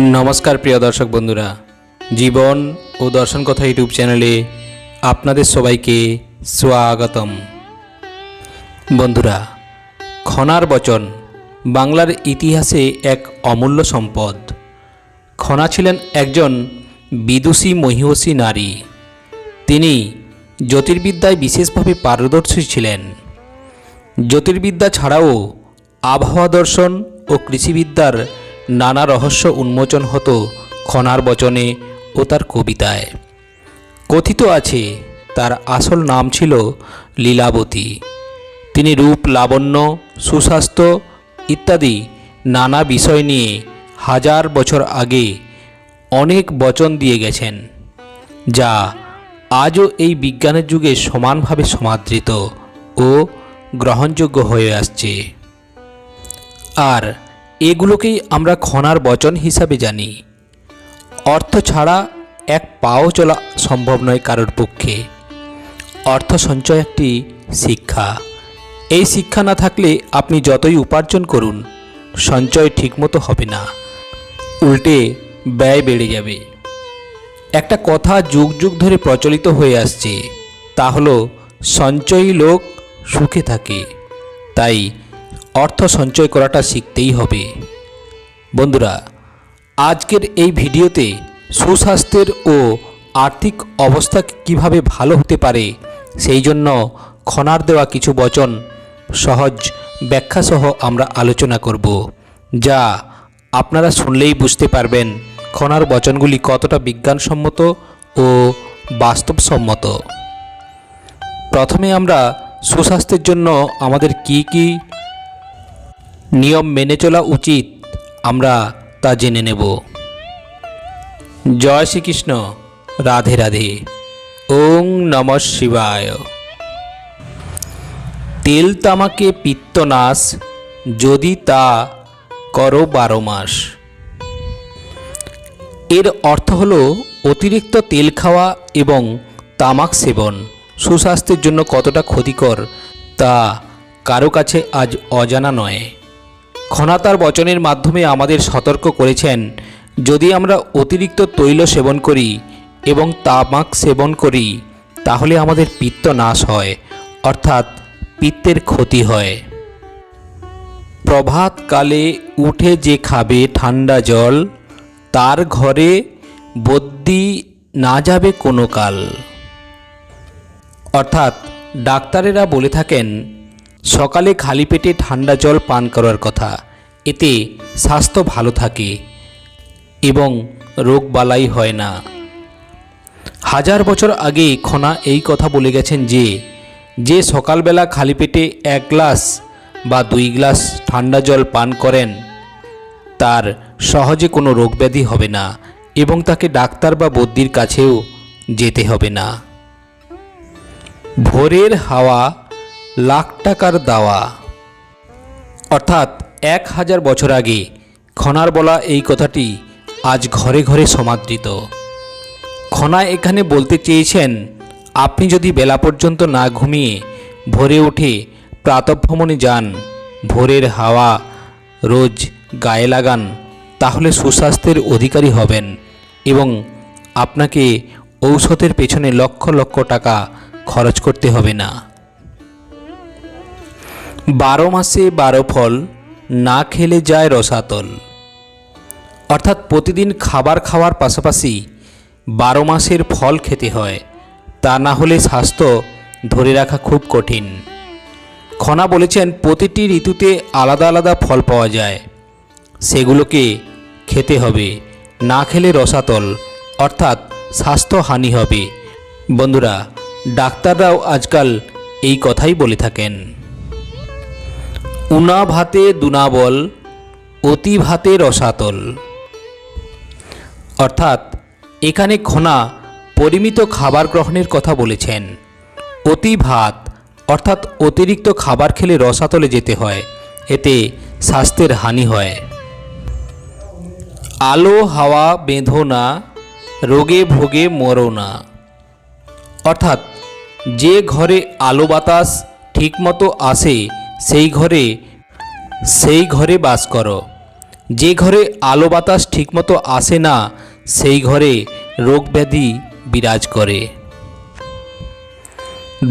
নমস্কার প্রিয় দর্শক বন্ধুরা। জীবন ও দর্শন কথা ইউটিউব চ্যানেলে আপনাদের সবাইকে স্বাগতম। বন্ধুরা, খনার বচন বাংলার ইতিহাসে এক অমূল্য সম্পদ। খনা ছিলেন একজন বিদুষী মহিষী নারী। তিনি জ্যোতির্বিদ্যায় বিশেষভাবে পারদর্শী ছিলেন। জ্যোতির্বিদ্যা ছাড়াও আবহাওয়া দর্শন ও কৃষিবিদ্যার নানা রহস্য উন্মোচন হতো খনার বচনে ও তার কবিতায়। কথিত আছে, তার আসল নাম ছিল লীলাবতী। তিনি রূপ, লাবণ্য, সুস্বাস্থ্য ইত্যাদি নানা বিষয় নিয়ে হাজার বছর আগে অনেক বচন দিয়ে গেছেন, যা আজও এই বিজ্ঞানের যুগে সমানভাবে সমাদৃত ও গ্রহণযোগ্য হয়ে আসছে। আর এগুলোকেই আমরা খনার বচন হিসাবে জানি। অর্থ ছাড়া এক পাও চলা সম্ভব নয় কারোর পক্ষে। অর্থ সঞ্চয় একটি শিক্ষা। এই শিক্ষা না থাকলে আপনি যতই উপার্জন করুন, সঞ্চয় ঠিকমতো হবে না। উল্টে ব্যয় বেড়ে যাবে। একটা কথা যুগ যুগ ধরে প্রচলিত হয়ে আসছে, তা হলো সঞ্চয়ী লোক সুখে থাকে। তাই অর্থ সঞ্চয় করাটা শিখতেই হবে। বন্ধুরা, আজকের এই ভিডিওতে সুস্বাস্থ্যের ও আর্থিক অবস্থা কীভাবে ভালো হতে পারে, সেই জন্য খনার দেওয়া কিছু বচন সহজ ব্যাখ্যাসহ আমরা আলোচনা করব, যা আপনারা শুনলেই বুঝতে পারবেন খনার বচনগুলি কতটা বিজ্ঞানসম্মত ও বাস্তবসম্মত। প্রথমে আমরা সুস্বাস্থ্যের জন্য আমাদের কি কি নিয়ম মেনে চলা উচিত। আমরা তা জেনে নেব। জয় শ্রীকৃষ্ণ। রাধে রাধে। ওং নম শিবায়। তেল তামাকে পিত্তনাশ যদি তা করো বারো মাস। এর অর্থ হলো অতিরিক্ত তেল খাওয়া এবং তামাক সেবন। সুস্বাস্থ্যের জন্য কতটা ক্ষতিকর তা কারও কাছে আজ অজানা নয়। খনাতার বচনের মাধ্যমে আমাদের সতর্ক করেছেন, যদি আমরা অতিরিক্ত তৈল সেবন করি এবং তামাক সেবন করি, তাহলে আমাদের পিত্ত নাশ হয়, অর্থাৎ পিত্তের ক্ষতি হয়। প্রভাতকালে উঠে যে খাবে ঠান্ডা জল, তার ঘরে বদ্যি না যাবে কোনো কাল। অর্থাৎ ডাক্তারেরা বলে থাকেন সকালে খালি পেটে ঠান্ডা জল পান করার কথা। এতে স্বাস্থ্য ভালো থাকে এবং রোগ বালাই হয় না। হাজার বছর আগে খনা এই কথা বলে গেছেন যে যে সকালবেলা খালি পেটে এক গ্লাস বা দুই গ্লাস ঠান্ডা জল পান করেন, তার সহজে কোনো রোগব্যাধি হবে না এবং তাকে ডাক্তার বা বদ্যির কাছেও যেতে হবে না। ভোরের হাওয়া লাখ টাকার দাওয়া। অর্থাৎ এক হাজার বছর আগে খনার বলা এই কথাটি আজ ঘরে ঘরে সমাদৃত। খনা এখানে বলতে চেয়েছেন, আপনি যদি বেলা পর্যন্ত না ঘুমিয়ে ভোরে উঠে প্রাতভ্রমণে যান, ভোরের হাওয়া, রোজ গায়ে লাগান, তাহলে সুস্বাস্থ্যের অধিকারী হবেন এবং আপনাকে ঔষধের পেছনে লক্ষ লক্ষ টাকা খরচ করতে হবে না। বারো মাসে বারো ফল না খেলে যায় রসাতল। অর্থাৎ প্রতিদিন খাবার খাওয়ার পাশাপাশি বারো মাসের ফল খেতে হয়। তা না হলে স্বাস্থ্য ধরে রাখা খুব কঠিন। খনা বলেছেন, প্রতিটি ঋতুতে আলাদা আলাদা ফল পাওয়া যায়। সেগুলোকে খেতে হবে, না খেলে রসাতল, অর্থাৎ স্বাস্থ্যহানি হবে। বন্ধুরা, ডাক্তাররাও আজকাল এই কথাই বলে থাকেন। উনা ভাতে দুনাবল অতি ভাতে রসাতল। অর্থাৎ, এখানে খনা পরিমিত খাবার গ্রহণের কথা বলেছেন। অতি ভাত, অর্থাৎ অতিরিক্ত খাবার খেলে রসাতলে যেতে হয়, এতে স্বাস্থ্যের হানি হয়। আলো, হাওয়া বেঁধো না রোগে ভোগে মরো না অর্থাৎ, যে ঘরে আলো বাতাস ঠিকমতো আসে সেই ঘরে সেই ঘরে বাস করো। যে ঘরে আলো বাতাস ঠিকমতো আসে না, সেই ঘরে রোগ ব্যাধি বিরাজ করে।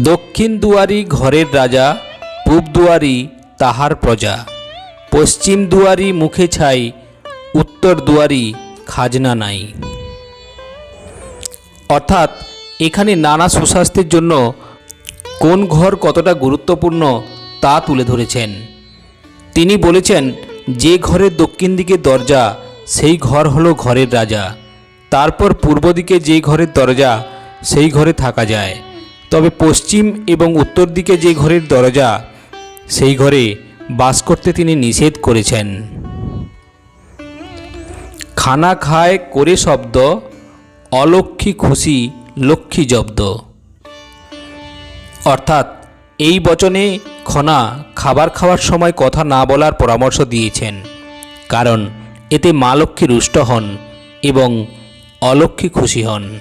দক্ষিণ দুয়ারি ঘরের রাজা, পূব দুয়ারি তাহার প্রজা। পশ্চিম দুয়ারি মুখে ছাই, উত্তর দুয়ারি খাজনা নাই। অর্থাৎ, এখানে নানা সুস্বাস্থ্যের জন্য কোন ঘর কতটা গুরুত্বপূর্ণ তা তুলে ধরেছেন। তিনি বলেছেন, যে ঘরের দক্ষিণ দিকে দরজা, সেই ঘর হলো ঘরের রাজা। তারপর পূর্ব দিকে যে ঘরের দরজা, সেই ঘরে থাকা যায়। তবে পশ্চিম এবং উত্তর দিকে যে ঘরের দরজা, সেই ঘরে বাস করতে তিনি নিষেধ করেছেন। খানা খায় করে শব্দ অলক্ষী খুশি লক্ষ্মী জব্দ। অর্থাৎ এই বচনে খনা খাবার খাওয়ার সময় কথা না বলার পরামর্শ দিয়েছেন। কারণ এতে মা লক্ষ্মী রুষ্ট হন এবং অলক্ষ্মী খুশি হন।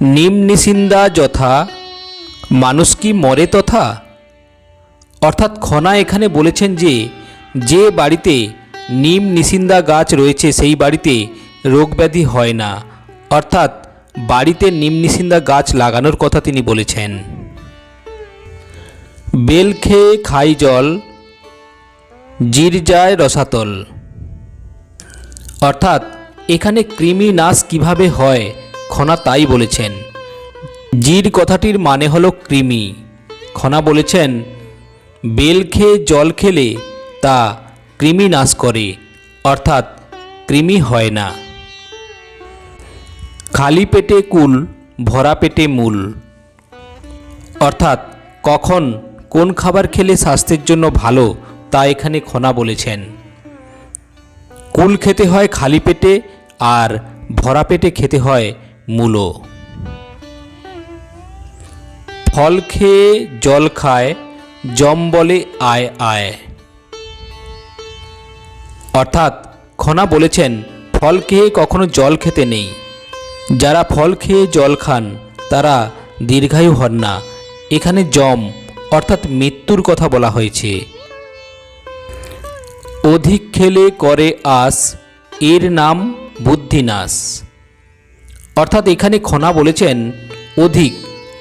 নিম নিসিন্দা যথা, মানুষ কি মরে তথা? অর্থাৎ খনা এখানে বলেছেন যে যে বাড়িতে নিম নিসিন্দা গাছ রয়েছে সেই বাড়িতে রোগব্যাধি হয় না। অর্থাৎ বাড়িতে নিম নিসিন্দা গাছ লাগানোর কথা তিনি বলেছেন। বেল খেয়ে খাই জল, জির যায় রসাতল। অর্থাৎ, এখানে কৃমি নাশ কীভাবে হয়, খনা তাই বলেছেন। জির কথাটির মানে হলো কৃমি। খনা বলেছেন, বেল খেয়ে জল খেলে তা কৃমি নাশ করে, অর্থাৎ কৃমি হয় না। খালি পেটে কুল, ভরা পেটে মূল। অর্থাৎ, কখন কোন খাবার খেলে স্বাস্থ্যের জন্য ভালো, তা এখানে খনা বলেছেন। কুল খেতে হয় খালি পেটে আর ভরা পেটে খেতে হয় মূলো। ফল খেয়ে জল খায়, জম বলে আয় আয়। অর্থাৎ খনা বলেছেন, ফল খেয়ে কখনো জল খেতে নেই। যারা ফল খেয়ে জল খান, তারা দীর্ঘায়ু হন না। এখানে জম অর্থাৎ মৃত্যুর কথা বলা হয়েছে। অধিক খেলে করে আস, এর নাম বুদ্ধিনাশ। অর্থাৎ এখানে খনা বলেছেন অধিক,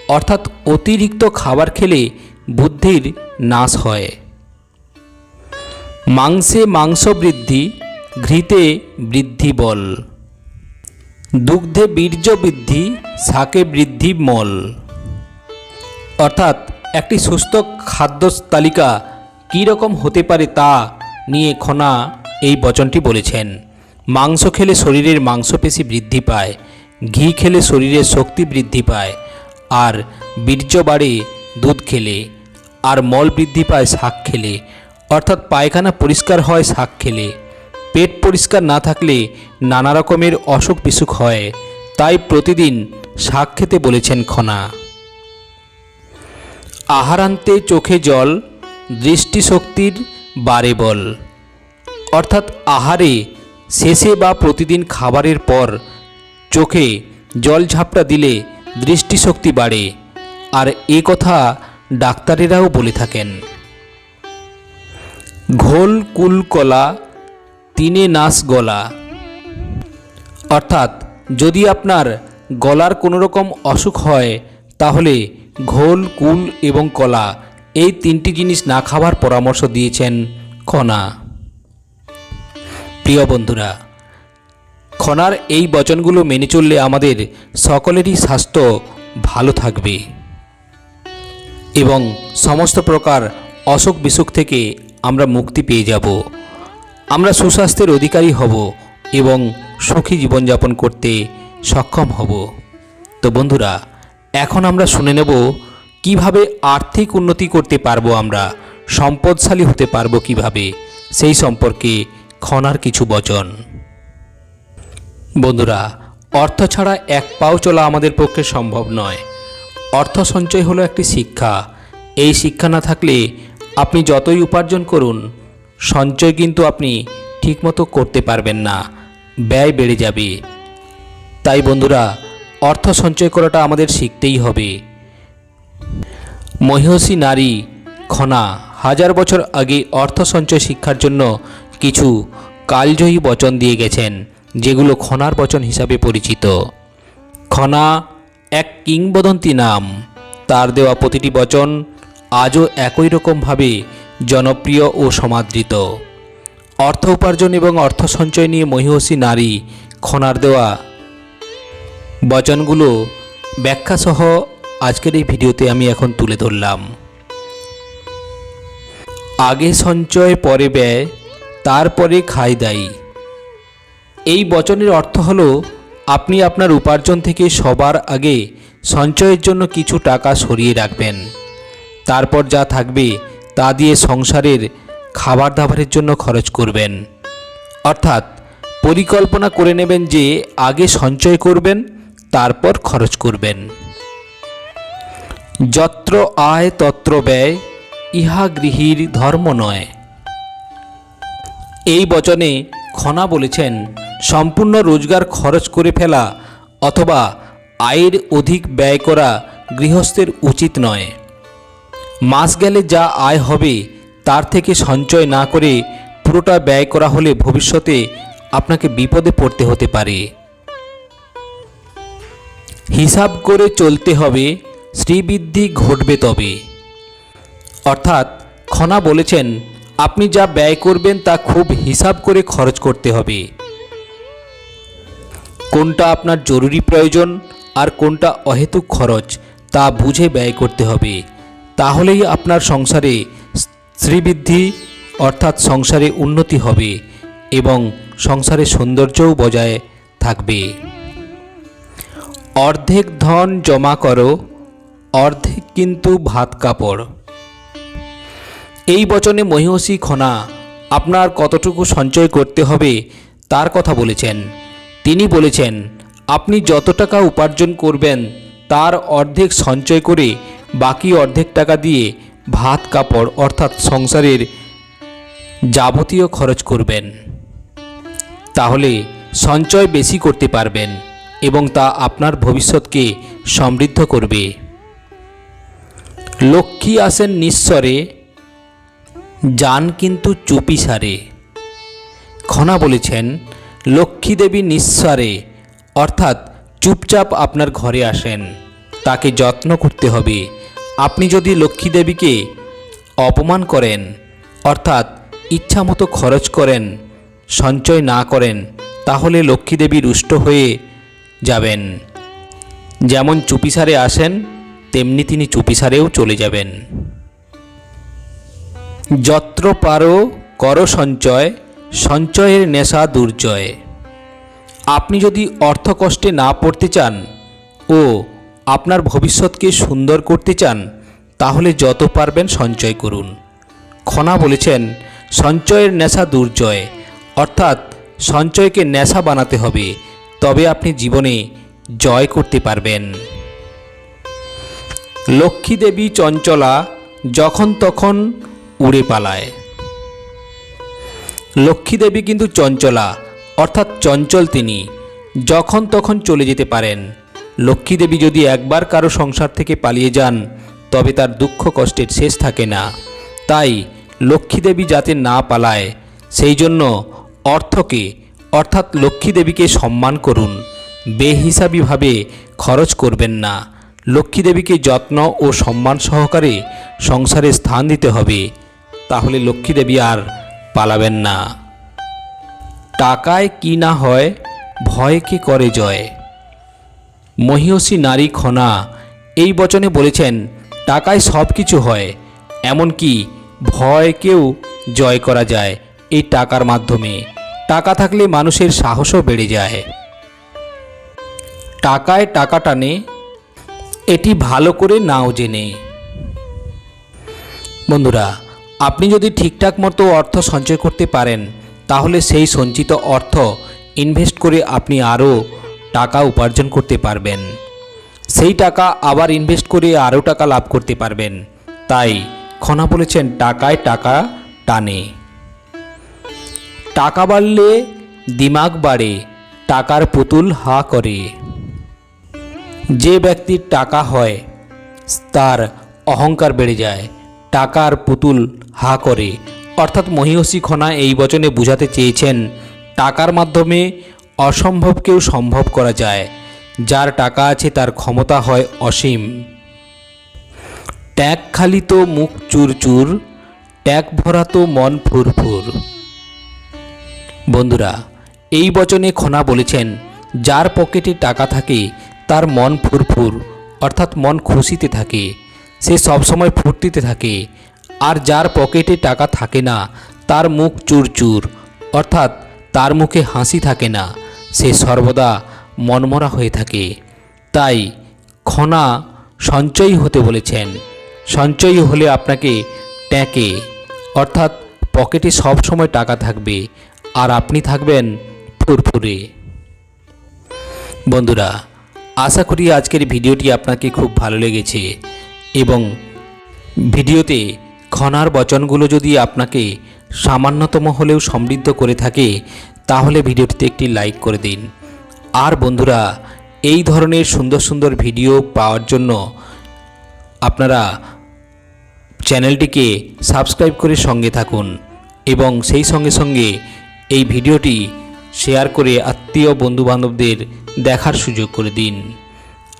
অর্থাৎ অতিরিক্ত খাবার খেলে বুদ্ধির নাশ হয়। মাংসে মাংস বৃদ্ধি, ঘৃতে বৃদ্ধি বল। দুগ্ধে বীর্য বৃদ্ধি, শাকে বৃদ্ধি মল। অর্থাৎ একটি সুস্থ খাদ্য তালিকা কী রকম হতে পারে তা নিয়ে খনা এই বচনটি বলেছেন। মাংস খেলে শরীরের মাংসপেশি বৃদ্ধি পায়, ঘি খেলে শরীরের শক্তি বৃদ্ধি পায়, আর বীর্য বাড়ে দুধ খেলে, আর মল বৃদ্ধি পায় শাক খেলে, অর্থাৎ পায়খানা পরিষ্কার হয় শাক খেলে। পেট পরিষ্কার না থাকলে নানা রকমের অসুখ বিসুখ হয়, তাই প্রতিদিন শাক খেতে বলেছেন খনা। আহারান্তে চোখে জল, দৃষ্টিশক্তির বারে বল। অর্থাৎ আহারে শেষে বা প্রতিদিন খাবারের পর চোখে জল ঝাপটা দিলে দৃষ্টিশক্তি বাড়ে। আর এ কথা ডাক্তারেরাও বলে থাকেন। ঘোল, কুল, কলা, তিনে নাশ গলা। অর্থাৎ যদি আপনার গলার কোনো রকম অসুখ হয়, তাহলে ঘোল, কুল এবং কলা, এই তিনটি জিনিস না খাওয়ার পরামর্শ দিয়েছেন খনা। প্রিয় বন্ধুরা, খনার এই বচনগুলো মেনে চললে আমাদের সকলেরই স্বাস্থ্য ভালো থাকবে এবং সমস্ত প্রকার অসুখ বিসুখ থেকে আমরা মুক্তি পেয়ে যাব। আমরা সুস্বাস্থ্যের অধিকারী হব এবং সুখী জীবনযাপন করতে সক্ষম হব। তো বন্ধুরা এখন আমরা শুনে নেব কীভাবে আর্থিক উন্নতি করতে পারব আমরা, সম্পদশালী হতে পারব কীভাবে, সেই সম্পর্কে খনার কিছু বচন। বন্ধুরা, অর্থ ছাড়া এক পাও চলা আমাদের পক্ষে সম্ভব নয়। অর্থ সঞ্চয় হলো একটি শিক্ষা। এই শিক্ষা না থাকলে আপনি যতই উপার্জন করুন, সঞ্চয় কিন্তু আপনি ঠিকমতো করতে পারবেন না। ব্যয় বেড়ে যাবে। তাই বন্ধুরা অর্থ সঞ্চয় করাটা আমাদের শিখতেই হবে। মহিষী নারী, খনা, হাজার বছর আগে অর্থ সঞ্চয় শিক্ষার জন্য কিছু কালজয়ী বচন দিয়ে গেছেন, যেগুলো খনার বচন হিসাবে পরিচিত। খনা এক কিংবদন্তি নাম। তার দেওয়া প্রতিটি বচন আজও একই রকমভাবে জনপ্রিয় ও সমাদৃত। অর্থ উপার্জন এবং অর্থ সঞ্চয় নিয়ে মহিষী নারী, খনার দেওয়া বচনগুলো ব্যাখ্যাসহ আজকের এই ভিডিওতে আমি এখন তুলে ধরলাম। আগে সঞ্চয়, পরে ব্যয়, তারপরে খাই দায়ী। এই বচনের অর্থ হলো, আপনি আপনার উপার্জন থেকে সবার আগে সঞ্চয়ের জন্য কিছু টাকা সরিয়ে রাখবেন। তারপর যা থাকবে তা দিয়ে সংসারের খাবার দাবারের জন্য খরচ করবেন। অর্থাৎ পরিকল্পনা করে নেবেন যে আগে সঞ্চয় করবেন তারপর খরচ করবেন। যত্র আয় তত্র ব্যয়, ইহা গৃহীর ধর্ম নয়। এই বচনে খনা বলেছেন, সম্পূর্ণ রোজগার খরচ করে ফেলা অথবা আয়ের অধিক ব্যয় করা গৃহস্থের উচিত নয়। মাস গেলে যা আয় হবে, তার থেকে সঞ্চয় না করে পুরোটা ব্যয় করা হলে ভবিষ্যতে আপনাকে বিপদে পড়তে হতে পারে। হিসাব করে চলতে হবে, শ্রীবৃদ্ধি ঘটবে তবে। অর্থাৎ খনা বলেছেন, আপনি যা ব্যয় করবেন তা খুব হিসাব করে খরচ করতে হবে। কোনটা আপনার জরুরি প্রয়োজন আর কোনটা অহেতুক খরচ, তা বুঝে ব্যয় করতে হবে। তাহলেই আপনার সংসারে শ্রীবৃদ্ধি, অর্থাৎ সংসারে উন্নতি হবে এবং সংসারে সৌন্দর্যও বজায় থাকবে। অর্ধেক ধন জমা করো, অর্ধেক কিন্তু ভাত কাপড়। এই বচনে মহিষী খনা, আপনার কতটুকু সঞ্চয় করতে হবে? তার কথা বলেছেন। তিনি বলেছেন, আপনি যত টাকা উপার্জন করবেন, তার অর্ধেক সঞ্চয় করে বাকি অর্ধেক টাকা দিয়ে ভাত কাপড়, অর্থাৎ সংসারের যাবতীয় খরচ করবেন। তাহলে সঞ্চয় বেশি করতে পারবেন। এবং তা আপনার ভবিষ্যৎকে সমৃদ্ধ করবে। লক্ষ্মী আসেন নিঃস্বরে, যান কিন্তু চুপি সারে। খনা বলেছেন, লক্ষ্মী দেবী নিঃস্বারে, অর্থাৎ চুপচাপ আপনার ঘরে আসেন, তাকে যত্ন করতে হবে। আপনি যদি লক্ষ্মী দেবীকে অপমান করেন, অর্থাৎ ইচ্ছামতো খরচ করেন, সঞ্চয় না করেন, তাহলে লক্ষ্মী দেবী রুষ্ট হয়ে যাবেন। যেমন চুপিসারে আসেন, তেমনি তিনি চুপিসারেও চলে যাবেন। যত্র পারো, কর সঞ্চয়, সঞ্চয়ের নেশা দুর্জয়। আপনি যদি অর্থ কষ্টে না পড়তে চান ও আপনার ভবিষ্যৎকে সুন্দর করতে চান, তাহলে যত পারবেন সঞ্চয় করুন। খনা বলেছেন, সঞ্চয়ের নেশা দুর্জয়, অর্থাৎ সঞ্চয়কে নেশা বানাতে হবে। তবে আপনি জীবনে জয় করতে পারবেন। লক্ষ্মী দেবী চঞ্চলা যখন তখন উড়ে পালায়। লক্ষ্মী দেবী কিন্তু চঞ্চলা, অর্থাৎ চঞ্চল তিনি, যখন তখন চলে যেতে পারেন। লক্ষ্মী দেবী যদি একবার কারও সংসার থেকে পালিয়ে যান, তবে তার দুঃখ কষ্টের শেষ থাকে না। তাই লক্ষ্মী দেবী যাতে না পালায়, সেই জন্য অর্থকে অর্থাৎ লক্ষ্মী দেবীকে সম্মান করুন। বেহিসাবিভাবে খরচ করবেন না। লক্ষ্মী দেবীকে যত্ন ও সম্মান সহকারে সংসারে স্থান দিতে হবে। তাহলে লক্ষ্মী দেবী আর পালাবেন না। টাকায় কি না হয় ভয়কে করে জয়? মহিষী নারী খনা এই বচনে বলেছেন, টাকায় সব কিছু হয়, এমনকি ভয়কেও জয় করা যায় এই টাকার মাধ্যমে। টাকা থাকলে মানুষের সাহসও বেড়ে যায়। টাকায় টাকা টানে, এটি ভালো করে নাও জেনে। বন্ধুরা, আপনি যদি ঠিকঠাক মতো অর্থ সঞ্চয় করতে পারেন, তাহলে সেই সঞ্চিত অর্থ ইনভেস্ট করে আপনি আরও টাকা উপার্জন করতে পারবেন। সেই টাকা আবার ইনভেস্ট করে আরও টাকা লাভ করতে পারবেন। তাই খনা বলেছেন, টাকায় টাকা টানে। টাকা বাড়লে দিমাগ বাড়ে, টাকার পুতুল হা করে। যে ব্যক্তির টাকা হয়, তার অহংকার বেড়ে যায়, টাকার পুতুল হা করে। অর্থাৎ মহিষী খনা এই বচনে বোঝাতে চেয়েছেন, টাকার মাধ্যমে অসম্ভবকেও সম্ভব করা যায়, যার টাকা আছে তার ক্ষমতা হয় অসীম। ট্যাগ খালি তো মুখ চুর চুর ট্যাগ ভরা তো মন ফুরফুর। বন্ধুরা, এই বচনে খনা বলেছেন, যার পকেটে টাকা থাকে, তার মন ফুরফুর, অর্থাৎ মন খুশিতে থাকে। সে সবসময় ফুর্তিতে থাকে। আর যার পকেটে টাকা থাকে না, তার মুখ চুরচুর, অর্থাৎ তার মুখে হাসি থাকে না। সে সর্বদা মনমরা হয়ে থাকে। তাই খনা সঞ্চয়ী হতে বলেছেন। সঞ্চয়ী হলে আপনাকে ট্যাঁকে, অর্থাৎ পকেটে সব সময় টাকা থাকবে। আর আপনি থাকবেন ফুরফুরে। বন্ধুরা, আশা করি আজকের ভিডিওটি আপনাকে খুব ভালো লেগেছে এবং ভিডিওতে খনার বচনগুলো যদি আপনাকে সামান্যতম হলেও সমৃদ্ধ করে থাকে, তাহলে ভিডিওটিতে একটি লাইক করে দিন। আর বন্ধুরা, এই ধরনের সুন্দর সুন্দর ভিডিও পাওয়ার জন্য আপনারা চ্যানেলটিকে সাবস্ক্রাইব করে সঙ্গে থাকুন এবং সেই সঙ্গে সঙ্গে এই ভিডিওটি শেয়ার করে আত্মীয় বন্ধুবান্ধবদের দেখার সুযোগ করে দিন।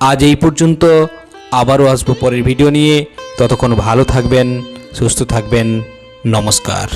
আজ এই পর্যন্ত আবারও আসব পরের ভিডিও নিয়ে। ততক্ষণ ভালো থাকবেন, সুস্থ থাকবেন। নমস্কার।